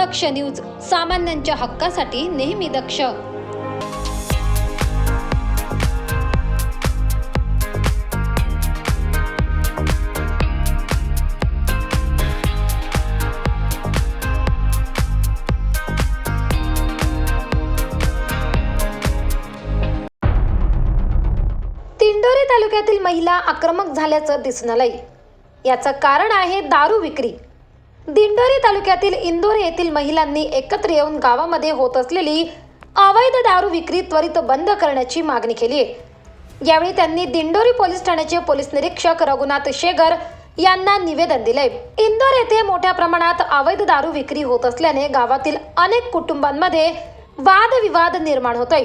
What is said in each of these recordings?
दक्ष news सामान्यांच्या हक्कासाठी नेहमी दक्ष. तिंडोरी तालुक्यातील महिला आक्रमक झाल्याचं दिसून आलंय. याचं कारण आहे दारू विक्री. दिंडोरी तालुक्यातील इंदोर येथील महिलांनी एकत्र येऊन गावामध्ये होत असलेली अवैध दारू विक्री त्वरित बंद करण्याची मागणी केली आहे. यावेळी त्यांनी दिंडोरी पोलीस ठाण्याचे पोलीस निरीक्षक रघुनाथ शेगर यांना निवेदन दिले इंदोर येथे मोठ्या प्रमाणात अवैध दारू विक्री होत असल्याने गावातील अनेक कुटुंबांमध्ये वादविवाद निर्माण होतोय.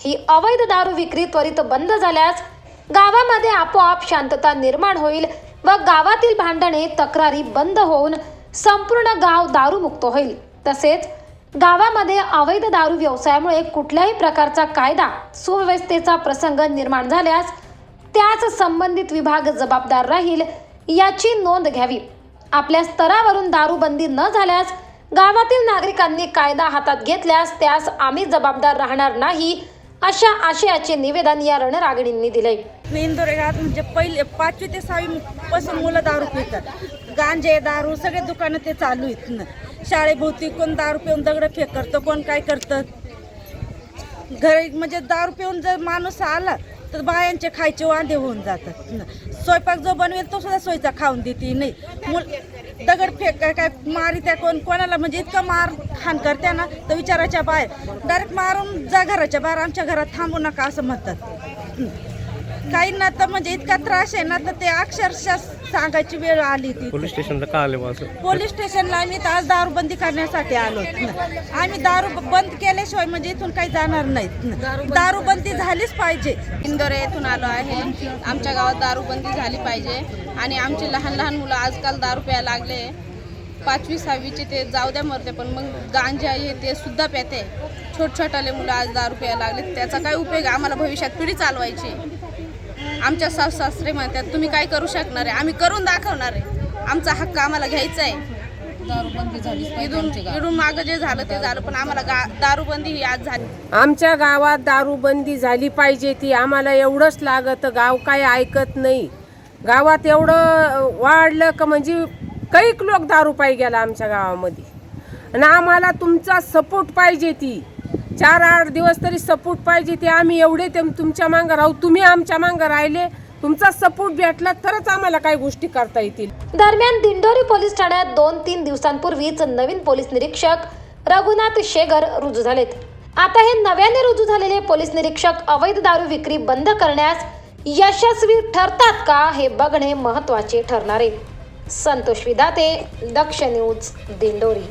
ही अवैध दारू विक्री त्वरित बंद झाल्यास गावामध्ये आपोआप शांतता निर्माण होईल व गावातील भांडणे तक्रारी बंद होऊन संपूर्ण गाव दारूमुक्त होईल. तसेच गावामध्ये अवैध दारू व्यवसायामुळे कुठल्याही प्रकारचा कायदा सुव्यवस्थेचा प्रसंग निर्माण झाल्यास त्याच संबंधित विभाग जबाबदार राहील याची नोंद घ्यावी. आपल्या स्तरावरून दारूबंदी न झाल्यास गावातील नागरिकांनी कायदा हातात घेतल्यास त्यास आम्ही जबाबदार राहणार नाही अशा आशयाचे निवेदन या रणरागिणींनी दिले. इंदोरे गावात म्हणजे पहिले पाचवी ते सहावी पासून मुलं दारू पितात. गांजे दारू सगळे दुकानं ते चालू आहेत न. शाळेभोवती कोण दारू पिऊन दगड फेक करतं कोण काय करतं? घरी म्हणजे दारू पिऊन जर माणूस आला तर बायांचे खायचे वांदे होऊन जातात न. स्वयंपाक जो बनवेल तो सुद्धा सोयीचा खाऊन देते नाही. मुल दगड फेक काय काय मारी त्या कोण कोणाला म्हणजे इतकं मार खाण करत्या ना तर विचाराच्या बाहेर. डायरेक्ट मारून जा घराच्या बाहेर आमच्या घरात थांबू नका असं म्हणतात. काहींना तर म्हणजे इतका त्रास आहे ना तर ते अक्षरशः सांगायची वेळ आली ती पोलीस स्टेशनला का आले बा असं? पोलीस स्टेशनला आम्ही तर आज दारूबंदी करण्यासाठी आलो. आम्ही दारू बंद केल्याशिवाय म्हणजे इथून काही जाणार नाहीत. दारूबंदी झालीच पाहिजे. इंदोरे येथून आलो आहे. आमच्या गावात दारूबंदी झाली पाहिजे. आणि आमचे लहान लहान मुलं आजकाल दारू प्यायला लागले. पाचवी सहावीचे ते जाऊ द्या मरते पण मग गांजे आहे ते सुद्धा प्याते. छोट छोटाले मुलं आज दारू प्यायला लागले त्याचा काय उपयोग आहे? आम्हाला भविष्यात पिढी चालवायची. आमच्या सासू सासरे म्हणतात तुम्ही काय करू शकणार आहे? आम्ही करून दाखवणार आहे. आमचा हक्क आम्हाला घ्यायचा आहे. दारूबंदी झाली. इथून इथून मागं जे झालं ते झालं पण आम्हाला गा दारूबंदी ही आज झाली. आमच्या गावात दारूबंदी झाली पाहिजे ती. आम्हाला एवढंच लागतं. गाव काय ऐकत नाही. गावात एवढं वाढलं का म्हणजे कैक लोक दारू पायी गेला आमच्या गावामध्ये. आणि आम्हाला तुमचा सपोर्ट पाहिजे ती. चार आठ दिवस तरी सपोर्ट पाहिजे ते आम्ही एवढे ते तुमच्या मागं राहू. तुम्ही आमच्या मागं राहिले. तुमचा सपोर्ट भेटला तरच आम्हाला काही गोष्टी करता येतील. दरम्यान दिंडोरी पोलीस ठाण्यात दोन तीन दिवसांपूर्वीच नवीन पोलीस निरीक्षक रघुनाथ शेगर रुजू झालेत. आता हे नव्याने रुजू झालेले पोलीस निरीक्षक अवैध दारू विक्री बंद करण्यास यशस्वी ठरतात का हे बघणे महत्त्वाचे ठरणार आहे. संतोष विदाते दक्ष न्यूज दिंडोरी.